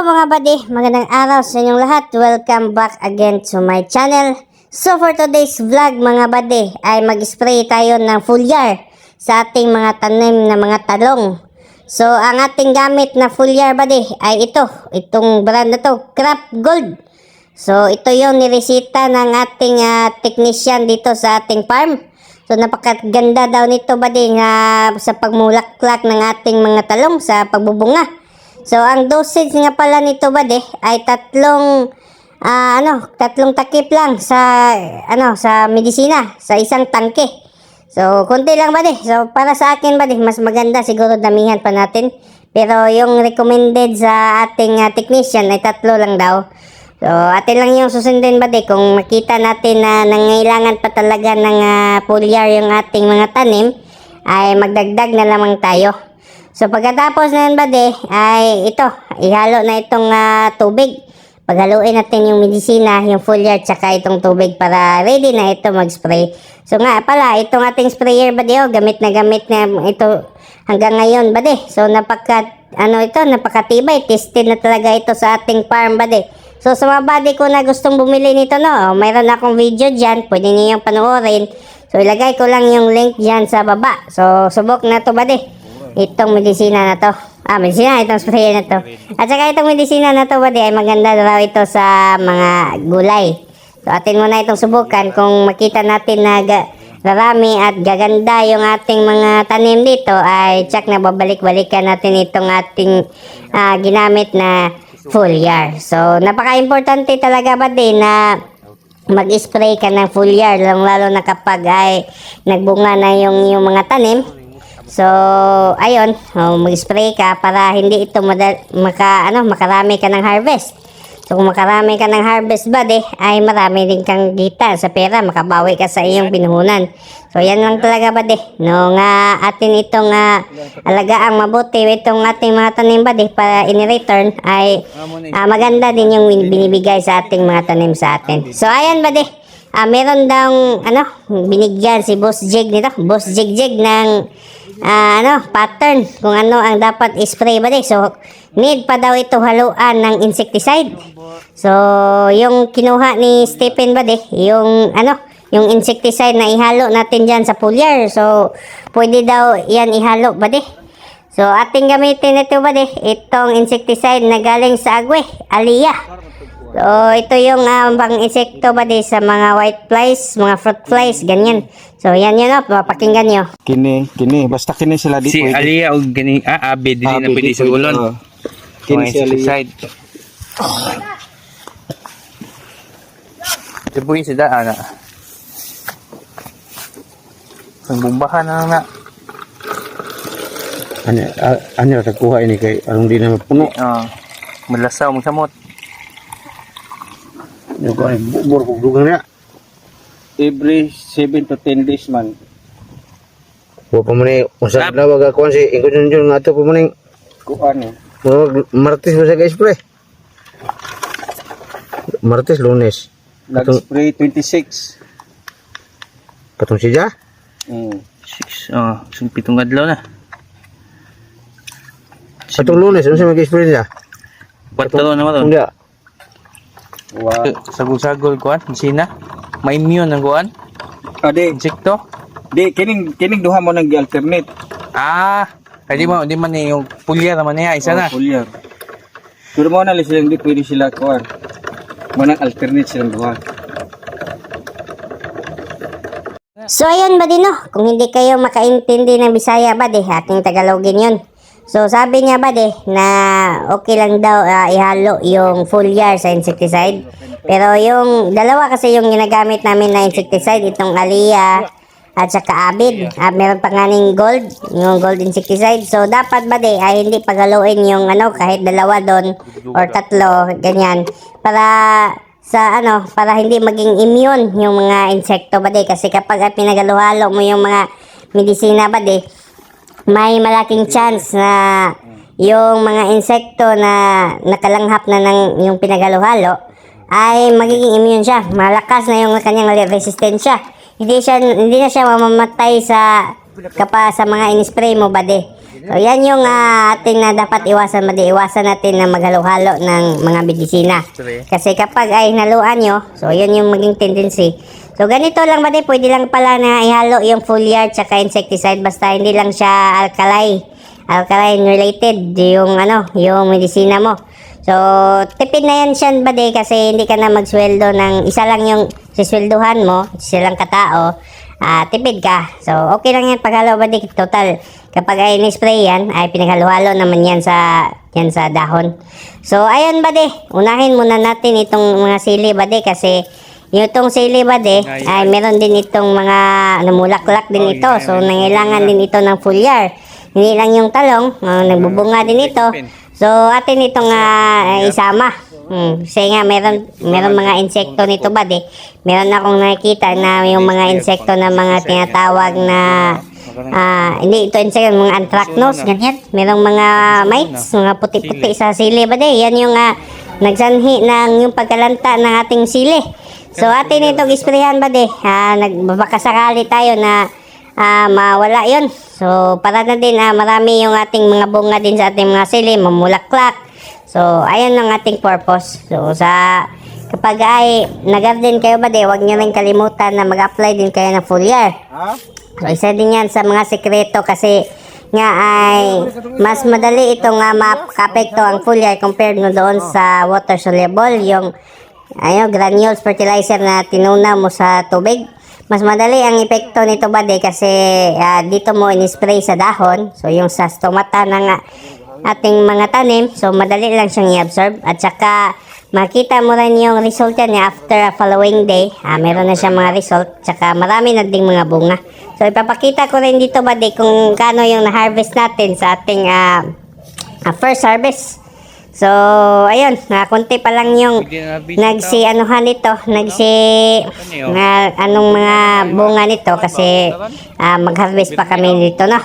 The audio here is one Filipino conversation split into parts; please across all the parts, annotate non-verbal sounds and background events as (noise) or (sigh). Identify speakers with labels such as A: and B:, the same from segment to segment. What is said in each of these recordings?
A: mga buddy, magandang araw sa inyong lahat. Welcome back again to my channel. So for today's vlog mga buddy, ay mag-spray tayo ng foliar sa ating mga tanim na mga talong. So ang ating gamit na foliar buddy ay ito, itong brand na to, Crop Gold. So ito yung niresita ng ating ah, technician dito sa ating farm. So napakaganda daw nito buddy nga sa pagmulaklak ng ating mga talong sa pagbubunga. So ang dosage nga pala nito buddy ay tatlong ah, ano, tatlong takip lang sa ano sa medisina sa isang tangke. So konti lang buddy. So para sa akin buddy, mas maganda siguro damihan pa natin. Pero yung recommended sa ating ah, technician ay tatlo lang daw. So, atin lang yung susundin ba di kung makita natin na nangailangan pa talaga ng uh, foliar yung ating mga tanim ay magdagdag na lamang tayo. So, pagkatapos na yun ba di ay ito, ihalo na itong ah, tubig. Paghaluin natin yung medisina, yung foliar, tsaka itong tubig para ready na ito mag-spray. So nga pala, itong ating sprayer ba di oh, gamit na gamit na ito hanggang ngayon ba di. So napaka, ano ito, napakatibay, tested na talaga ito sa ating farm ba di. So sa mga buddy ko na gustong bumili nito no, mayroon akong video dyan, pwede niyong panoorin. So ilagay ko lang yung link dyan sa baba. So subok na to buddy. Itong medisina na to. Ah, medisina, itong sprayer na to. At saka itong medisina na to buddy ay maganda raw ito sa mga gulay. So atin muna itong subukan kung makita natin na rarami at gaganda yung ating mga tanim dito ay tsak na babalik-balikan natin itong ating ah, ginamit na foliar. So, napaka-importante talaga ba din na mag-spray ka ng foliar, lalo, lalo na kapag ay nagbunga na yung, yung mga tanim. So, ayun, oh, mag-spray ka para hindi ito madal- maka, ano, makarami ka ng harvest. So, kung makarami ka ng harvest buddy, ay marami din kang kita sa pera, makabawi ka sa iyong pinuhunan. So, yan lang talaga buddy. No, nga atin itong uh, alagaang mabuti, itong ating mga tanim buddy, para in return ay ah, maganda din yung binibigay sa ating mga tanim sa atin. So, ayan buddy. Ah, meron daw ano, binigyan si Boss Jig nito, Boss Jig Jig ng ah, ano, pattern kung ano ang dapat i-spray ba di. So, need pa daw ito haluan ng insecticide. So, yung kinuha ni Stephen ba yung ano, yung insecticide na ihalo natin dyan sa foliar. So, pwede daw yan ihalo ba. So, ating gamitin ito ba itong insecticide na galing sa agwe, aliyah. So, ito yung ah, pang insekto ba sa mga white flies, mga fruit flies, ganyan. So, yan yun oh, papakinggan nyo.
B: Kini, kini, basta kini sila di
C: Si
B: pwede.
C: Alia o gani ah abe dili
B: Ah,
C: na pwede sa ulon.
B: oh. Kini si Ali.
C: side. Dibuin sa daan na. Ang bumbahan na na.
B: Ano, ah, ano ra kuha ini kay anong di na puno.
C: Ah, malasaw mo samot.
B: Yung ko ay bubur kog dugang na.
D: Every 7 to 10 days man.
B: Wa pa man usa na wag ako si ingko jun jun ngato pa man
D: Kuan eh.
B: martes ba sa guys pre. Martes lunes.
D: Nag-spray 26.
B: Katong siya.
D: Mm.
C: Six, ah, sing pitong adlaw na.
B: Katong lunes ano mag-spray niya?
C: Patlo na mo to.
B: Hindi.
D: Wa.
C: Sagol-sagol kuan, sina. May immune ang kuan,
D: Ah, di,
C: insekto.
D: di, kining, kining duha mo nang alternate.
C: Ah, kaya di mo, di man yung pulya naman niya, isa na.
D: Foliar. Pero mo na lang silang di pwede sila kuan. Mo nang alternate silang duha.
A: So ayun ba din no, kung hindi kayo makaintindi ng Bisaya ba di, ating Tagalogin yun. So sabi niya ba di, na okay lang daw ah, ihalo yung foliar sa insecticide. Pero yung dalawa kasi yung ginagamit namin na insecticide, itong Alia at saka Abid. Ah, meron pa nga ning gold, yung gold insecticide. So dapat ba di, ay hindi paghaluin yung ano, kahit dalawa doon or tatlo, ganyan. Para sa ano, para hindi maging immune yung mga insekto ba di? Kasi kapag pinagaluhalo mo yung mga medisina ba di, may malaking chance na yung mga insekto na nakalanghap na ng yung pinagaluhalo ay magiging immune siya. Malakas na yung kanyang resistensya. Hindi siya hindi na siya mamamatay sa kapa sa mga in-spray mo ba di. So, yan yung ah, ating na dapat iwasan. Madi, iwasan natin na maghalo-halo ng mga medisina. Kasi kapag ay naluan nyo, so yun yung maging tendency. So, ganito lang ba pwede lang pala na ihalo yung foliar tsaka insecticide basta hindi lang siya alkali. Alkaline related yung ano, yung medisina mo. So, tipid na yan siya ba kasi hindi ka na magsweldo ng isa lang yung sisweldohan mo, isa lang katao, ah tipid ka. So, okay lang yan paghalo ba total. Kapag ay ni-spray yan, ay pinaghalo-halo naman yan sa yan sa dahon. So, ayun ba unahin muna natin itong mga sili ba kasi yung itong sili ba ay meron din itong mga namulaklak din ito. So, nangailangan din ito ng foliar. Hindi lang yung talong, ah, nagbubunga din ito. So, atin itong ah, isama. Hmm. Kasi nga, meron, meron mga insekto nito ba Meron akong nakikita na yung mga insekto na mga tinatawag na Ah, hindi ito insekto, mga anthracnose, ganyan. Merong mga mites, mga puti-puti sa sili ba Yan yung ah, nagsanhi ng yung pagkalanta ng ating sili. So atin itong isprehan ba Ah, nagbabakasakali tayo na ah, mawala yon. So para na din ah, marami yung ating mga bunga din sa ating mga sili, mamulaklak. So ayun ang ating purpose. So sa kapag ay nag-garden kayo ba huwag niyo rin kalimutan na mag-apply din kayo ng foliar. So, isa din yan sa mga sekreto kasi nga ay mas madali ito nga makapekto ang foliar compared no doon sa water soluble yung ayo granules fertilizer na tinuna mo sa tubig mas madali ang epekto nito ba kasi ah, dito mo in-spray sa dahon. So yung sa stomata ng ating mga tanim so madali lang siyang i-absorb. At saka makita mo rin yung result niya after a following day. Ah, meron na siyang mga result. Tsaka marami na ding mga bunga. So ipapakita ko rin dito ba kung kano yung na-harvest natin sa ating ah, ah, first harvest so ayun na konti pa lang yung nagsi anuhan nito nagsi na anong mga bunga nito kasi ah, mag-harvest pa kami dito na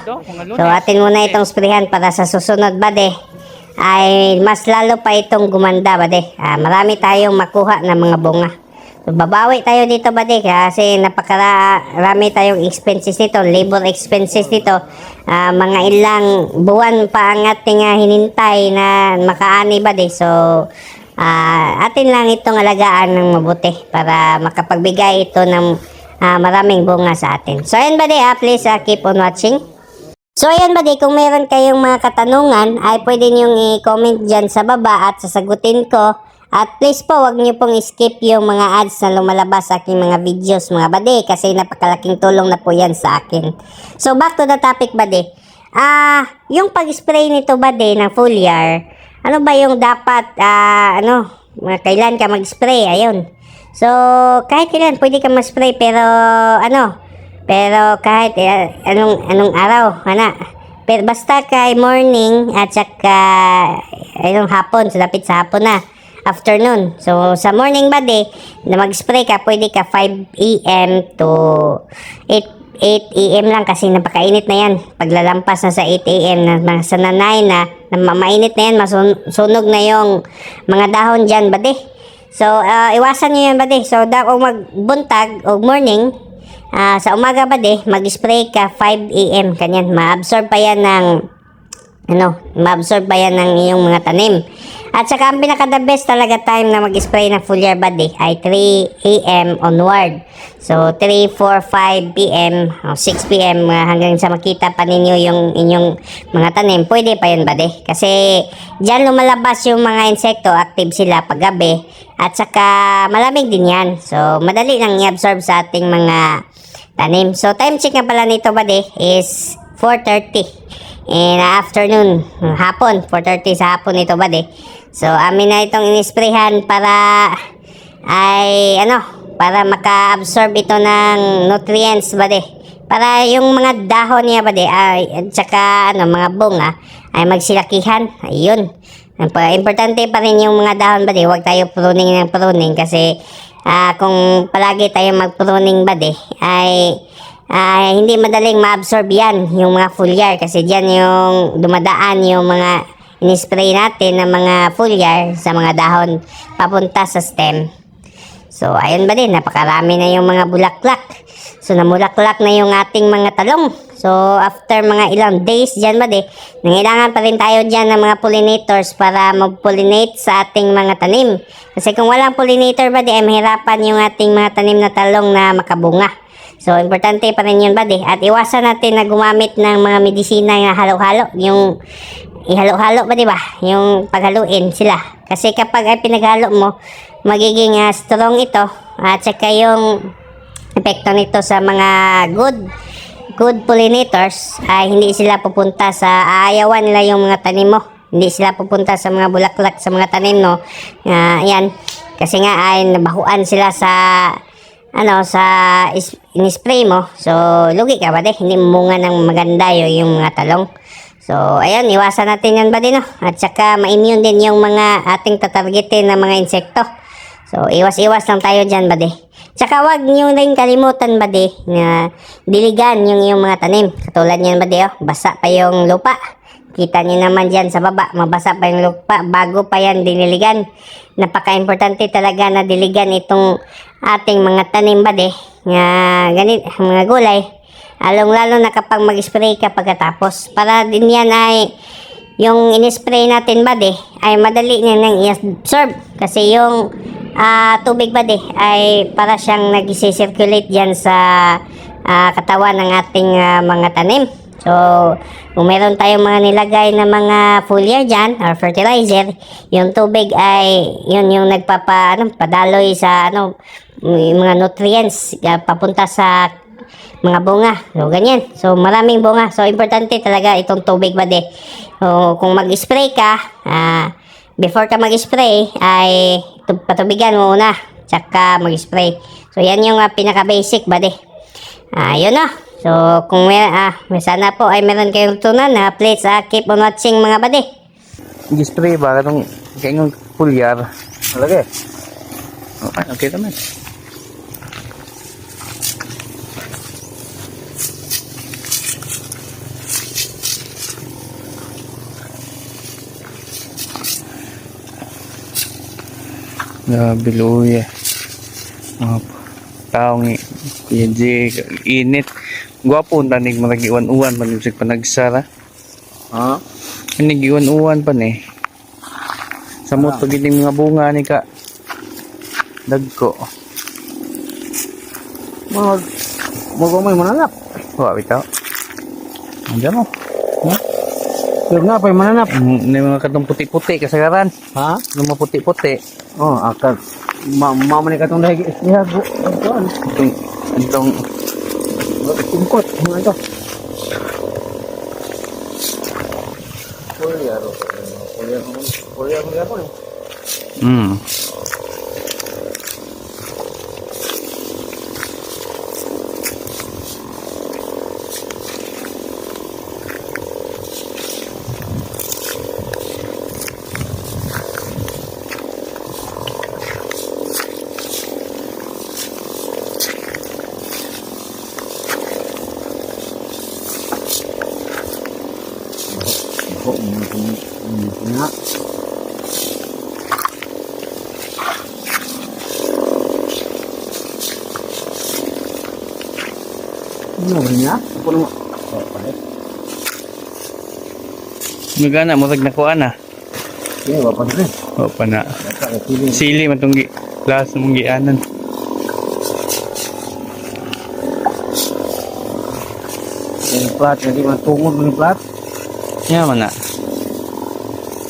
A: so atin muna itong sprayhan para sa susunod bade. Ay mas lalo pa itong gumanda bade. Ah, marami tayong makuha ng mga bunga babawi tayo dito bade kasi napakarami tayong expenses nito labor expenses nito Ah, mga ilang buwan pa ang ating ah, hinintay na makaani bade so Ah, atin lang itong alagaan ng mabuti para makapagbigay ito ng ah, maraming bunga sa atin. So, ayan ba ah, please ah, keep on watching. So, ayan ba kung meron kayong mga katanungan, ay pwede niyong i-comment dyan sa baba at sasagutin ko. At please po, wag niyo pong skip yung mga ads na lumalabas sa aking mga videos, mga bade, kasi napakalaking tulong na po yan sa akin. So, back to the topic, bade. Ah, yung pag-spray nito, bade, ng foliar, ano ba yung dapat, ah, ano, mga kailan ka mag-spray, ayun. So, kahit kailan, pwede ka mag-spray, pero, ano, pero kahit eh, anong, anong araw, ana, pero basta kay morning at saka, ayun, hapon, so dapit sa hapon na, afternoon. So, sa morning ba de, na mag-spray ka, pwede ka 5 a.m. to 8 8 a.m. lang kasi napakainit na yan. Paglalampas na sa 8 a.m. na mga sa nanay na, na ma- mainit na yan, masunog na yung mga dahon dyan, bade. So, ah, iwasan nyo yan, bade. So, da, kung magbuntag o morning, ah, sa umaga, bade, mag-spray ka 5 a.m. Kanyan, ma-absorb pa yan ng ano, ma-absorb pa yan ng iyong mga tanim. At saka ang pinaka the best talaga time na mag-spray ng foliar bud ay 3 a.m. onward. So 3, 4, 5 p.m., o 6 p.m. hanggang sa makita pa ninyo yung inyong mga tanim, pwede pa yun bud Kasi dyan lumalabas yung mga insekto, active sila pag gabi. At saka malamig din yan. So madali lang i-absorb sa ating mga tanim. So time check nga pala nito bud is 4.30 in afternoon, hapon, 4.30 sa hapon ito ba So, amin na itong inisprayhan para ay ano, para maka-absorb ito ng nutrients ba Para yung mga dahon niya ba ay at saka ano, mga bunga ay magsilakihan. Ayun. Importante pa rin yung mga dahon ba Huwag tayo pruning ng pruning kasi ah, kung palagi tayo mag-pruning ba ay ah, hindi madaling ma-absorb yan, yung mga foliar kasi diyan yung dumadaan yung mga in-spray natin ng mga foliar sa mga dahon papunta sa stem. So, ayun ba din, napakarami na yung mga bulaklak. So namulaklak na yung ating mga talong. So after mga ilang days dyan ba di, nangailangan pa rin tayo dyan ng mga pollinators para mag-pollinate sa ating mga tanim. Kasi kung walang pollinator ba di, ay mahirapan yung ating mga tanim na talong na makabunga. So importante pa rin yun ba di. At iwasan natin na gumamit ng mga medisina na halo-halo. Yung ihalo-halo ba di ba? Yung paghaluin sila. Kasi kapag ay pinaghalo mo, magiging ah, strong ito. At saka yung epekto nito sa mga good good pollinators ay hindi sila pupunta sa aayawan nila yung mga tanim mo. Hindi sila pupunta sa mga bulaklak sa mga tanim no. Ah, yan. Kasi nga ay nabahuan sila sa ano sa in-spray mo. So lugi ka ba de? Hindi munga ng maganda yung, yung mga talong. So ayun, iwasan natin yan ba din no? At saka ma-immune din yung mga ating tatargetin na mga insekto. So, iwas-iwas lang tayo dyan, bade. Tsaka wag niyo rin kalimutan, bade, na diligan yung yung mga tanim. Katulad niyan, bade, oh, basa pa yung lupa. Kita niyo naman dyan sa baba, mabasa pa yung lupa bago pa yan diniligan. Napaka-importante talaga na diligan itong ating mga tanim, bade, nga ganit, mga gulay. Along-lalo na kapag mag-spray ka pagkatapos. Para din yan ay yung in-spray natin ba de ay madali niya nang i-absorb kasi yung ah, tubig ba de ay para siyang nag-circulate diyan sa ah, katawan ng ating ah, mga tanim. So, kung meron tayong mga nilagay na mga foliar dyan or fertilizer, yung tubig ay yun yung nagpapa ano, padaloy sa ano mga nutrients papunta sa mga bunga. So, ganyan. So, maraming bunga. So, importante talaga itong tubig ba de. So, kung mag-spray ka, ah, before ka mag-spray, ay tu- patubigan mo muna. Tsaka mag-spray. So, yan yung ah, pinaka-basic ba de. Ah, yun na. So, kung may, ah, may sana po ay meron kayong tunan na please ah, keep on watching mga bade.
C: Gi-spray ba katong kayong pulyar?
B: Talaga eh.
C: Okay, okay Grabe luya. Mga taong i- Kuya J, init. Gwapo ang tanig mga iwan-uwan panisig panagsara.
B: Ha?
C: Ini giwan-uwan pa ni. Sa mo gining mga bunga ni ka. Dagko.
B: Mag... Mag may mananap.
C: Wa bitaw. Andiyan mo.
B: Pero nga pa yung mananap.
C: Mm, May mga katong puti-puti kasagaran.
B: Ha?
C: Yung mga puti-puti.
B: Oh, akal. Ma mama ni katong dahil ihago. Ano?
C: Itong itong
B: Tingkot. Ano ito?
C: mm.
B: Oh, mga nga. Ano ba niya? Ako naman. Oh, pare.
C: Magana mo tag nakuha na.
B: Yeah, wapan rin.
C: O pa na.
B: Ka feeling.
C: Sili man tong gi last mong gianan.
B: Yung plat, hindi man tungod mo yung plat.
C: Nya man na.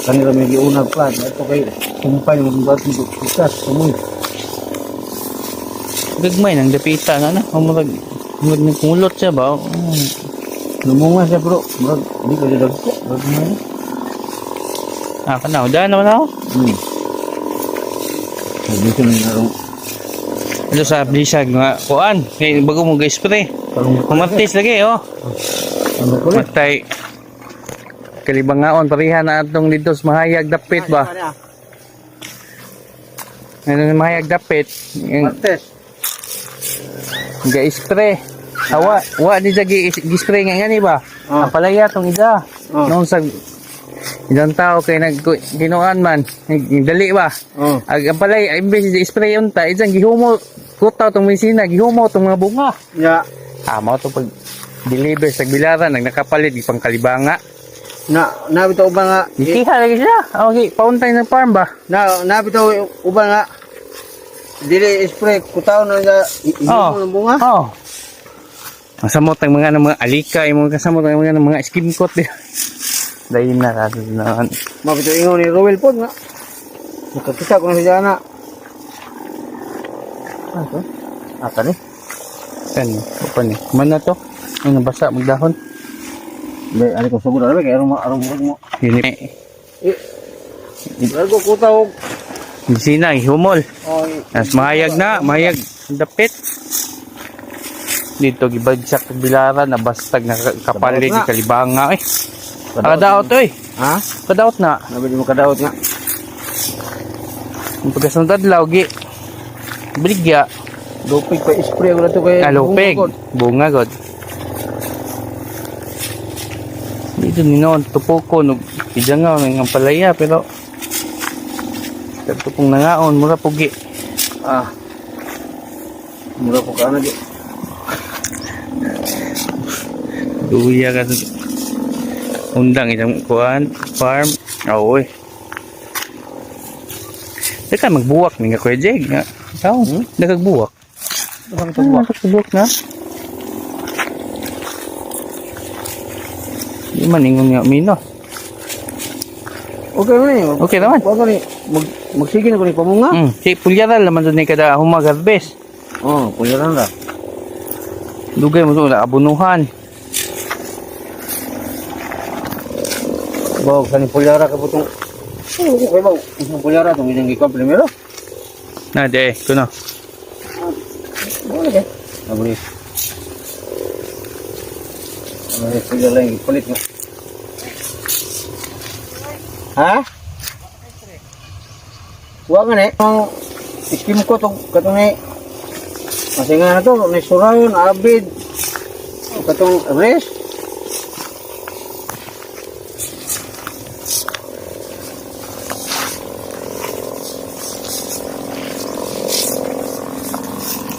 B: Kanila may giunag plat. Ito kay kumpay yung plat mo. Bukas, tumoy.
C: Gagmay nang dapita na na. Umurag umurag ni kumulot siya ba?
B: Lumunga siya bro. Bro, hindi ko didagpo. Bro, ano?
C: Ah, kana udan naman ako.
B: Hmm. Sabi ko na narong
C: Ano sa blisag nga kuan. Bago mo ga-spray.
B: parang
C: Kumartis lagi oh.
B: ano.
C: Matay kalibangaon parihan na atong dito sa mahayag dapit ba? Ano yung mahayag dapit? Yung ga-spray. Awa, wa di sa gi-spray nga ngani ba?
B: Ah.
C: Ang palaya tong ida.
B: Ah.
C: Noong sa Idang tao kay nag kinuan man, dali ba?
B: Oh.
C: Ag palay imbes di spray unta, isang gihumo kutaw tong medisina, gihumo tong mga bunga.
B: Ya,
C: Ah, mao to pag deliver sa bilaran nag nakapalit di pang kalibanga.
B: Na nabitaw uban nga
C: Ikiha lagi siya. Okay, pauntay ng farm ba?
B: na nabitaw uban nga dili spray kutaw na nga
C: Oh.
B: ng bunga.
C: Oh. Masamot ang mga ng mga alika, yung mga kasamot ang mga ng mga skin coat. (laughs) Dahil na kasi na
B: Mabitaw ingon ni Rowel pod nga. Nakakita ko na siya na. To? Ata ni.
C: kan, apa ni? Mana to? Ang nabasa magdahon.
B: Be, ali ko sugod ara kay arong arong burog mo.
C: Yun
B: Eh. Largo kutaw.
C: Medisina, ihumol.
B: Oh,
C: Nas mahayag na, mahayag dapit. Dito gibagsak sa bilaran na bastag na
B: na.
C: di kalibanga eh.
B: Kadaot
C: eh.
B: ha?
C: Kadaot na.
B: Nabi mo kadaot nga.
C: Ang pagkasunod adlaw gi. Biligya,
B: Lupig pa spray ko na to kay
C: alupig,
B: bungkod.
C: bunga god. Dito ni noon tupo ko no ijangaw ng palaya pero Kadto pong nangaon mura pugi.
B: Ah. Mura ko kana di.
C: Duya ka undang isang kuan farm. Eh. Teka magbuwak ni nga kuya Jeg nga. Tao, hmm? nagagbuwak. Nagagbuwak na. Di man ingon nga mino.
B: Okay na ni.
C: Okay naman.
B: Wa ko ni mag magsige na ko ni pamunga.
C: Hmm, si pulyaral naman doon ni kada humag harvest.
B: Oh, kuya lang ra.
C: Dugay mo doon abunuhan.
B: Bawa sa ni pulyara ka putong. Okay ba? Isang pulyara tong ilang gikon primero.
C: Na de, kuno.
B: Okay. Abri. Abri pulyara lang ipalit nga. Ha? Wa nga ni. Ang iskim ko tong katong ni Kasi nga na to, ni Surayon, Abid, katong rest.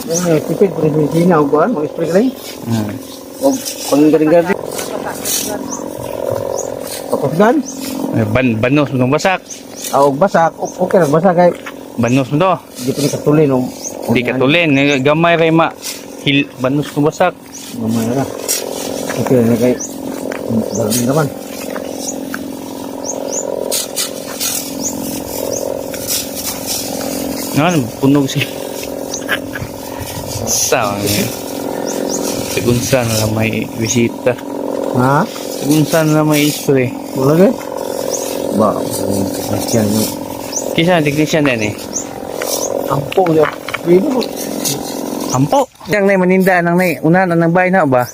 B: Yung may tipid, Pilipinas, o kuhan, mag-spray ka lang.
C: Hmm.
B: O panggaling-galing. Kapasgan.
C: Eh, Ban banos mo basak.
B: Ah, og basak, okay lang basak kay
C: Banos mo to.
B: di pa ni katulin o.
C: Di ka tulin. Eh, Gamay ray ma. Hil banos mo basak.
B: Gamay na. Okay na kay Dalam naman.
C: Ano, punog si. (laughs) Sa Segunsa na may bisita.
B: Ha?
C: Segunsa na lang may spray.
B: Wala kay? Ba, masyan ni.
C: Kisa technician din eh.
B: Ampo. Pwede mo.
C: Ampo. Yang na maninda nang nay unahan ang bahay na ba?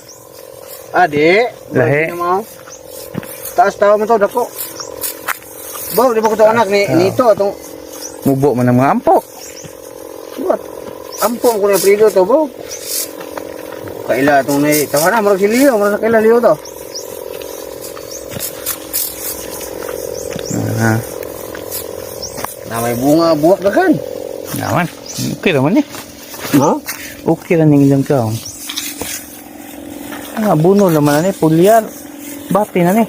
B: Ade.
C: Lahi.
B: Taas tawa mo to, dako. Ba, di ba ko to anak ni nito atong
C: Mubo man ang mga ampo.
B: What? Ampong ko na prido to, bro. Kaila itong na tawa na, marag si Leo, marag sa kaila Leo to.
C: Ah,
B: Na may bunga, buwak na kan.
C: naman. Okay naman eh.
B: Ha?
C: Okay ra ning ilang kaon. Ah, buno naman na ni pulyar. Bati na ni.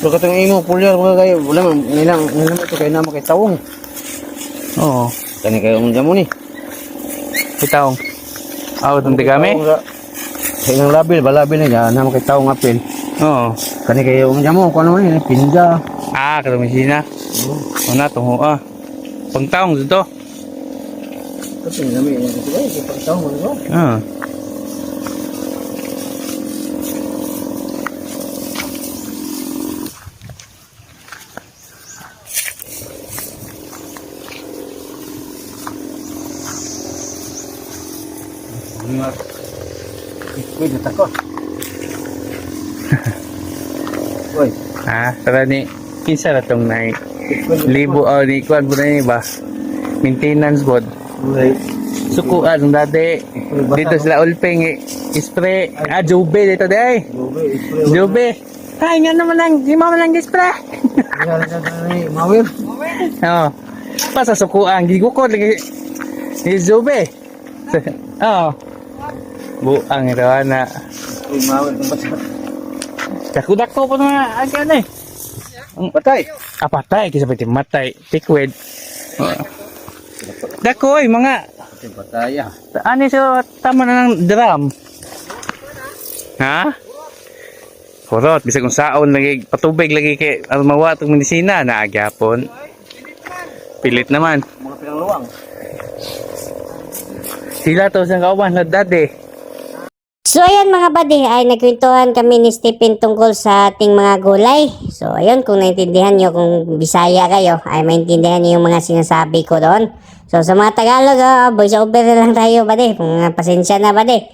B: So katong imo, pulyar mga kayo, wala man, nilang, nilang ito kayo naman kay tawong.
C: Oo.
B: Kani kayo ang damo ni.
C: Itaong. Aw, itong tigami?
B: Sa ilang labil, balabil na naman kay tawong apil.
C: Oo.
B: Kani kayo ang damo, kung ano ni, pinja.
C: Ah, katamisina. O na, tungo ah. Pangtaong dito.
B: Kasi nami, yan ito ba, kay pagtawong mo ba?
C: Ah.
B: Pwede tako. Uy,
C: Ah, tara ni. Kinsa na tong nai. Libo oh, ni kuan po na ni ba? Maintenance
B: uy.
C: Sukuan dati. Dito sila ulping eh. Spray. Ah, Jube dito di ay.
B: Uy, spray.
C: Jube. Ay, nga naman lang. Di mo lang
B: na ni Mawir.
C: Oo. Pa sa sukuan. Gigukod lagi. Ni Zube. (laughs) Oo. Buang ito na.
B: Ng basa.
C: Dako-dako pa mga agad eh.
B: Patay.
C: Ah, patay. Kasi pati matay. Tikwid. Dako eh, mga
B: Patay ah.
C: Ani so tama na ng drum. Ha? Kurot, bisa kung saon lagi patubig lagi kay almawa tong medisina na agyapon. Pilit naman.
B: Mga pinangluwang.
C: Sila to sa kauban na dati.
A: So ayan mga buddy, ay nagkwentuhan kami ni Stephen tungkol sa ating mga gulay. So ayun, kung naintindihan nyo, kung Bisaya kayo, ay maintindihan nyo yung mga sinasabi ko doon. So sa mga Tagalog, uh, voice over lang tayo buddy, kung uh, pasensya na buddy.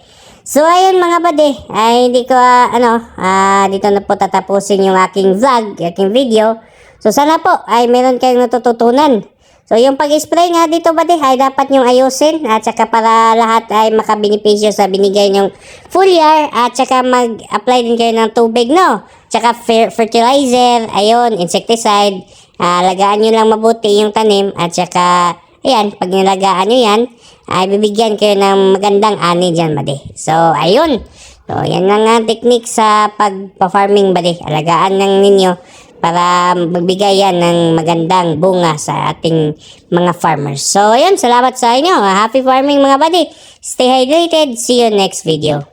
A: So ayun mga buddy, ay hindi ko ah, ano, ah, dito na po tatapusin yung aking vlog, aking video. So sana po ay meron kayong natututunan. So yung pag-spray nga dito buddy ay dapat yung ayusin at saka para lahat ay makabinipisyo sa binigay nyong foliar at saka mag-apply din kayo ng tubig no. Tsaka fer- fertilizer, ayun, insecticide. Ah, lagaan nyo lang mabuti yung tanim at saka ayan, pag nilagaan nyo yan ay bibigyan kayo ng magandang ani dyan buddy. So ayun. So yan lang ang technique sa pagpa-farming buddy. Alagaan lang ninyo para magbigay yan ng magandang bunga sa ating mga farmers. So, ayun, salamat sa inyo. Happy farming mga buddy. Stay hydrated. See you next video.